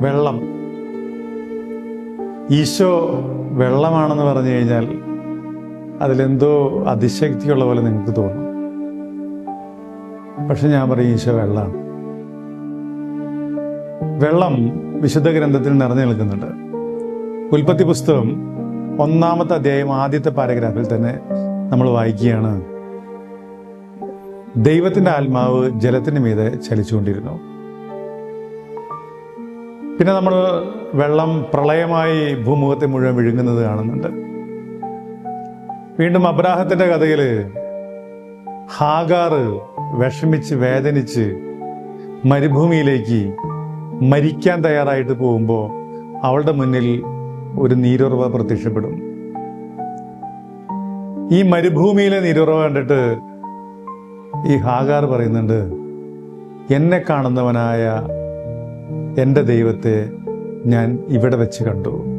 വെള്ളം. ഈശോ വെള്ളമാണെന്ന് പറഞ്ഞു കഴിഞ്ഞാൽ അതിലെന്തോ അതിശക്തിയുള്ള പോലെ നിങ്ങൾക്ക് തോന്നും. പക്ഷെ ഞാൻ പറയും ഈശോ വെള്ളമാണ്. വെള്ളം വിശുദ്ധ ഗ്രന്ഥത്തിൽ നിറഞ്ഞു നിൽക്കുന്നുണ്ട്. ഉൽപ്പത്തി പുസ്തകം ഒന്നാമത്തെ അധ്യായം ആദ്യത്തെ പാരഗ്രാഫിൽ തന്നെ നമ്മൾ വായിക്കുകയാണ്. ദൈവത്തിന്റെ ആത്മാവ് ജലത്തിന് മീതെ ചലിച്ചുകൊണ്ടിരുന്നു. പിന്നെ നമ്മൾ വെള്ളം പ്രളയമായി ഭൂമുഖത്തെ മുഴുവൻ വിഴുങ്ങുന്നത് കാണുന്നുണ്ട്. വീണ്ടും അബ്രാഹത്തിന്റെ കഥയിൽ ഹാഗാറ് വിഷമിച്ച് വേദനിച്ച് മരുഭൂമിയിലേക്ക് മരിക്കാൻ തയ്യാറായിട്ട് പോകുമ്പോൾ അവളുടെ മുന്നിൽ ഒരു നീരുറവ പ്രത്യക്ഷപ്പെടും. ഈ മരുഭൂമിയിലെ നീരുറവ കണ്ടിട്ട് ഈ ഹാഗാർ പറയുന്നുണ്ട് എന്നെ കാണുന്നവനായ എന്റെ ദൈവത്തെ ഞാൻ ഇവിടെ വെച്ച് കണ്ടു.